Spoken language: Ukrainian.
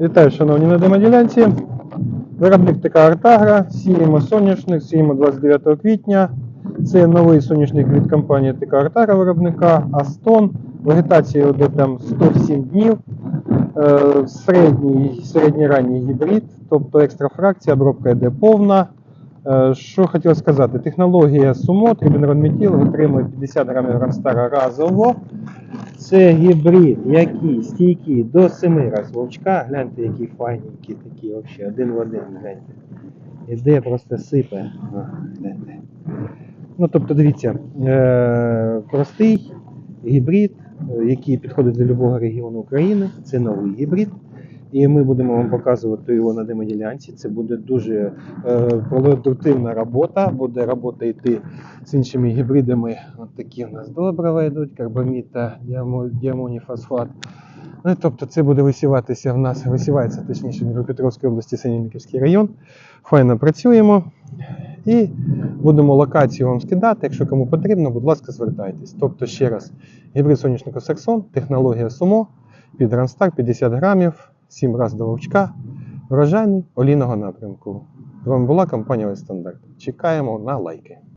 Вітаю, шановні на демоділянці. Виробник ТК Артагра. Сіємо соняшник, сіємо 29 квітня. Це новий соняшник від компанії ТК Артагра виробника Астон. Вегетація йде там 107 днів. Е, Середній, середньоранній гібрид, тобто екстрафракція, обробка йде повна. Е, Що хотів сказати, технологія Сумо, трибінронметіл витримує 50 грамів Гранстара разово. Це гібрид, який стійкий до 7 разів вовчка. Гляньте, які файненькі такі, взагалі, один в один, гляньте. Іде просто сипе. Гляньте. Ну, тобто, дивіться, е- простий гібрид, е, який підходить до будь-якого регіону України. Це новий гібрид. І ми будемо вам показувати його на демоділянці. Це буде дуже е, продуктивна робота. Буде робота йти з іншими гібридами. От такі у нас добрива йдуть, карбамід та діамо- діамоніфосфат. Ну, тобто це буде висіватися в нас, висівається точніше в Дніпропетровській області, Синівниківський район. Файно працюємо. І будемо локацію вам скидати. Якщо кому потрібно, будь ласка, звертайтесь. Тобто, ще раз, гібрид соняшнику Саксон, технологія Сумо, під Ранстар 50 грамів, 7 раз до вовчка, врожайний олійного напрямку. З вами була компанія Весь Стандарт. Чекаємо на лайки.